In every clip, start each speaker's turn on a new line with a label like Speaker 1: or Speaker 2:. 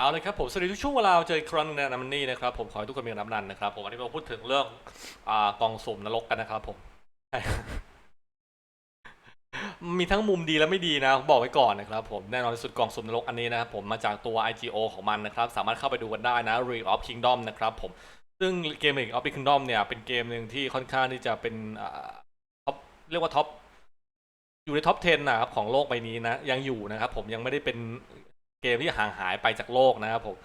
Speaker 1: เอาเลยครับผมสวัสดีทุกช่วงเวลาเจออีกครั้งหนึงนะมันนี่นะครับผมขอให้ทุกคนมีน้ำนันนะครับผมวันนี้เราพูดถึงเรื่องอ่ากองสุ่มนรกกันนะครับผม มีทั้งมุมดีและไม่ดีนะบอกไว้ก่อนนะครับผมแน่นอนที่สุดกองสุ่มนรกอันนี้นะครับผมมาจากตัว IGO ของมันนะครับสามารถเข้าไปดูกันได้นะ Ring of Kingdom นะครับผมซึ่งเกม Ring of Kingdom เนี่ยเป็นเกมหนึ่งที่ค่อนข้างที่จะเป็นท็อปเรียกว่าท็อปอยู่ในท็อป 10 นะครับของโลกใบนี้นะยังอยู่นะครับผมยังไม่ได้เป็น เกมที่ห่างหายไปจากโลกนะครับผม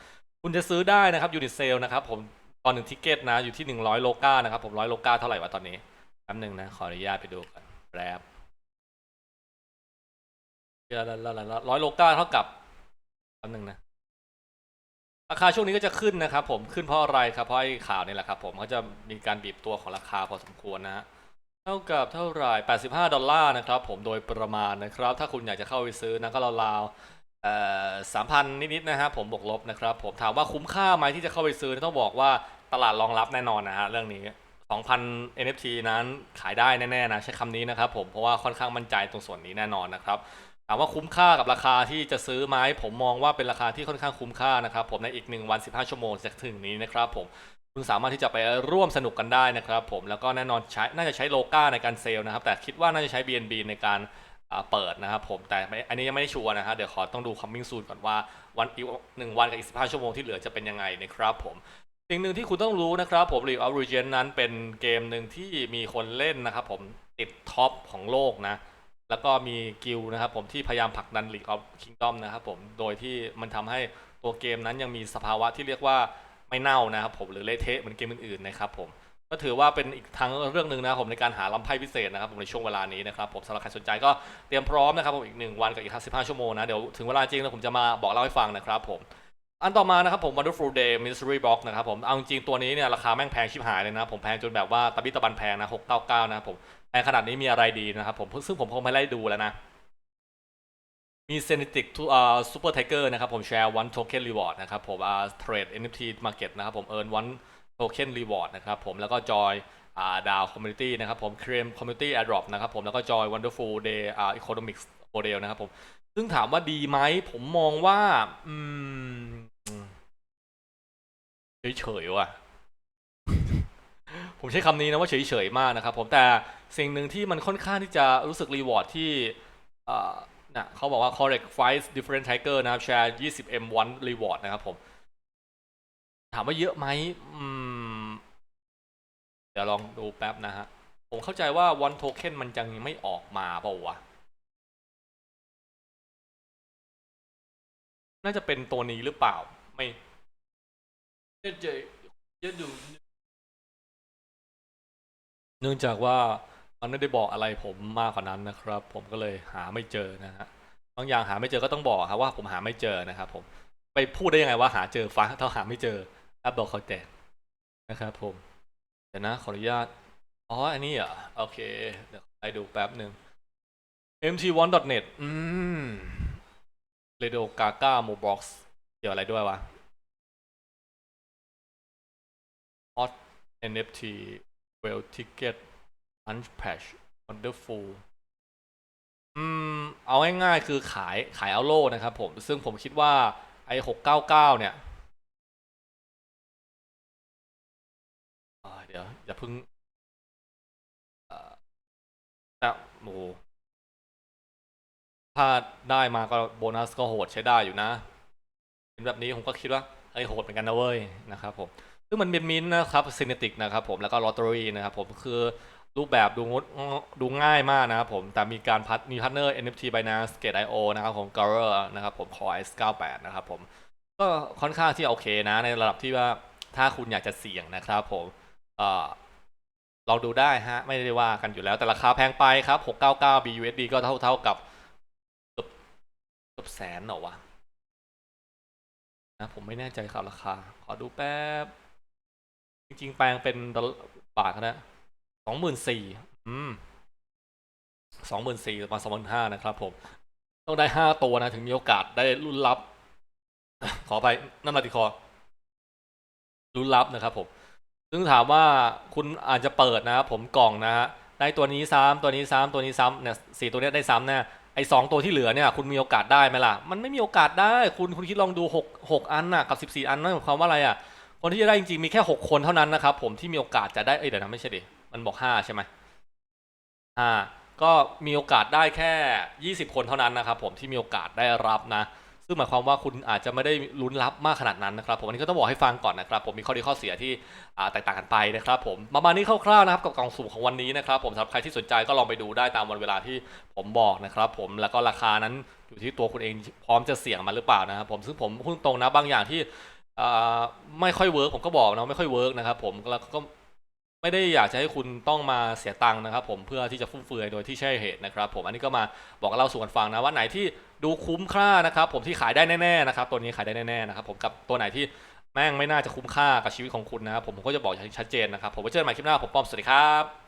Speaker 1: คุณจะซื้อได้นะครับยูนิตเซลนะครับผมตอนหนึ่งทิเกตนะอยู่ที่ 100 โลกานะครับผมร้อยโลกาเท่าไหร่วะตอนนี้แป๊บหนึ่งนะขออนุญาตไปดูกันแรบร้อยโลกาเท่ากับอันหนึ่งนะราคาช่วงนี้ก็จะขึ้นนะครับผมขึ้นเพราะอะไรครับเพราะไอ้ข่าวนี่แหละครับผมเขาจะมีการบีบตัวของราคาพอสมควรนะฮะเท่ากับเท่าไหร่85 ดอลลาร์นะครับผมโดยประมาณนะครับ ถ้าคุณอยากจะเข้าไปซื้อนะก็ราว สามพันนิดๆนะฮะผมบวกลบนะครับ ผมถามว่าคุ้มค่าไหมที่จะเข้าไปซื้อต้องบอกว่าตลาดรองรับแน่นอนนะฮะเรื่องนี้ 2,000 NFT นั้นขายได้แน่ๆนะใช้คำนี้นะครับผมเพราะว่าค่อนข้างมั่นใจตรงส่วนนี้แน่นอนนะครับถามว่าคุ้มค่ากับราคาที่จะซื้อไหมผมมองว่าเป็นราคาที่ค่อนข้างคุ้มค่านะครับผมในอีก 1 วัน 15 ชั่วโมงจากถึงนี้นะครับผมคุณสามารถที่จะไปร่วมสนุกกันได้นะครับผมแล้วก็แน่นอนใช้น่าจะใช้โลก้าในการเซลล์นะครับแต่คิดว่าน่าจะใช้ BNB ในการ เปิดนะครับผมแต่อันนี้ยังไม่ได้ชัวร์นะฮะเดี๋ยวขอต้องดู coming soon ก่อนว่าวันอีกหนึ่งวันกับอีก15ชั่วโมงที่เหลือจะเป็นยังไงนะครับผมสิ่งหนึ่งที่คุณต้องรู้นะครับผม League of Legends นั้นเป็นเกมหนึ่งที่มีคนเล่นนะครับผมติดท็อปของโลกนะ แล้วก็มีกิลนะครับผมที่พยายามผลักดัน League of Kingdom นะครับผมโดยที่มันทำให้ตัวเกมนั้นยังมีสภาวะที่เรียกว่าไม่เน่านะครับผมหรือเละเทะเหมือนเกมอื่นๆนะครับผม ก็ถือว่าเป็นอีกทางเรื่องหนึ่งนะครับผมในการหาลำไพ่พิเศษนะครับผมในช่วงเวลานี้นะครับผมสำหรับใครสนใจก็เตรียมพร้อมนะครับผมอีกหนึ่งวันกับอีก 55 ชั่วโมงนะเดี๋ยวถึงเวลาจริงแล้วผมจะมาบอกเล่าให้ฟังนะครับผมอันต่อมานะครับผม Wonderful Day Mystery Box นะครับผมเอาจริงตัวนี้เนี่ยราคาแม่งแพงชิบหายเลยนะผมแพงจนแบบว่าตะบิตะบันแพงนะ699นะครับผมแพงขนาดนี้มีอะไรดีนะครับผมซึ่งผมคงไม่ไล่ดูแล้วนะมีเซนิติกทูอ่าซูเปอร์ไทเกอร์นะครับผมแชร์ one token reward นะครับผมอ่า trade NFT market นะครับผม earn one token reward นะครับผมแล้วก็ joy อ่าดาว community นะครับผม claim community airdrop นะครับผมแล้วก็ joy wonderful day อ่า economics model นะครับผมซึ่งถามว่าดีไหมผมมองว่าอืมเฉยๆว่ะผมใช้คำนี้นะว่าเฉยๆมากนะครับผมแต่สิ่งหนึ่งที่มันค่อนข้างที่จะรู้สึกรีวอร์ดที่เอ่อนะเขาบอกว่า correct five different tiger นะครับ share 20 m one reward นะครับผม ถามว่าเยอะไหมอืม เดี๋ยวลองดูแป๊บนะฮะ ผมเข้าใจว่า one token มันยังไม่ออกมาเปล่าวะ น่าจะเป็นตัวนี้หรือเปล่า ไม่เจ๊เจ๊เจ๊ดูเนื่องจากว่ามันไม่ได้บอกอะไรผมมากกว่านั้นนะครับ ผมก็เลยหาไม่เจอนะฮะบางอย่างหาไม่เจอก็ต้องบอกครับว่าผมหาไม่เจอนะครับผมไปพูดได้ยังไงว่าหาเจอฟ้าถ้าหาไม่เจอ อปบอกเขาแจกนะครับผมเดี๋ยวนะขออนุญาตอ๋ออันนี้เหรอโอเค เดี๋ยวไปดูแป๊บหนึ่ง mt1.net อืม Radio Gaga Mobox เกี่ยวอะไรด้วยวะ Hot NFT Well Ticket Punch Patch Wonderful อืม เอาง่ายๆคือขายขายเอาโล่นะครับผม ซึ่งผมคิดว่าไอ้หกเก้าเก้าเนี่ย อย่าพิ่งแต่โอ้โหถ้าได้มาก็โบนัสก็โหดใช้ได้อยู่นะเห็นแบบนี้ผมก็คิดว่าไอ้ยโหดเหมือนกันนะเว้ยนะครับผมซึ่งมันเป็นมินนะครับซินเนติกนะครับผมแล้วก็ลอตเตอรี่นะครับผมคือรูปแบบดูงดดูง่ายมากนะครับผม แต่มีการพัฒมีพาร์ทเนอร์ NFT Binance Gate.io นะครับผม g a r r นะครับผม Core S98 นะครับผม ก็ค่อนข้างที่โอเคนะ ในระดับที่ว่าถ้าคุณอยากจะเสี่ยงนะครับผมเอ่อ ลองดูได้ฮะ ไม่ได้ว่ากันอยู่แล้ว แต่ราคาแพงไปครับ 699 BUSD ก็เท่าเท่ากับเกือบเกือบแสนเหรอวะนะผมไม่แน่ใจครับราคา ขอดูแป๊บ จริงๆ แปลงเป็นดอลบาทนะสองหมื่นสี่อืมสองหมื่นสี่มาสองหมื่นห้านะครับผม ต้องได้ห้าตัวนะ ถึงมีโอกาสได้รุ่นลับ ขอไปนั่นมาติคอรุ่นลับนะครับผม ซึ่งถามว่าคุณอาจจะเปิดนะครับผมกล่องนะฮะได้ตัวนี้ซ้ำตัวนี้ซ้ำตัวนี้ซ้ำเนี่ยสี่ตัวเนี้ยได้ซ้ำเนี่ยไอ้สองตัวที่เหลือเนี่ยคุณมีโอกาสได้ไหมล่ะ มันไม่มีโอกาสได้ คุณคุณคิดลองดูหกหกอันน่ะกับสิบสี่อันนั่นหมายความว่าอะไรอะคนที่จะได้จริงๆมีแค่หกคนเท่านั้นนะครับผมที่มีโอกาสจะได้เอ้ยเดี๋ยวนะไม่ใช่ดิมันบอกห้าใช่ไหมห้าก็มีโอกาสได้แค่ยี่สิบคนเท่านั้นนะครับผมที่มีโอกาสได้รับนะ ซึ่งหมายความว่าคุณอาจจะไม่ได้ลุ้นรับมากขนาดนั้นนะครับผมอันนี้ก็ต้องบอกให้ฟังก่อนนะครับ ผมมีข้อดีข้อเสียที่แตกต่างกันไปนะครับ ผมประมาณนี้คร่าวๆนะครับกับกล่องสุ่มของวันนี้นะครับ ผมสำหรับใครที่สนใจก็ลองไปดูได้ตามวันเวลาที่ผมบอกนะครับ ผมแล้วก็ราคานั้นอยู่ที่ตัวคุณเองพร้อมจะเสี่ยงมาหรือเปล่านะครับ ผมซึ่งผมพูดตรงนะบางอย่างที่ไม่ค่อยเวิร์กผมก็บอกนะไม่ค่อยเวิร์กนะครับผมแล้วก็ ไม่ได้อยากจะให้คุณต้องมาเสียตังค์นะครับผมเพื่อที่จะฟุ่มเฟือยโดยที่ใช่เหตุนะครับผมอันนี้ก็มาบอกเล่าสู่กันฟังนะว่าไหนที่ดูคุ้มค่านะครับผมที่ขายได้แน่ๆนะครับตัวนี้ขายได้แน่ๆนะครับผมกับตัวไหนที่แม่งไม่น่าจะคุ้มค่ากับชีวิตของคุณนะครับผมผมก็จะบอกอย่างชัดเจนนะครับผมไว้เจอกันใหม่คลิปหน้าผมป้อมสวัสดีครับ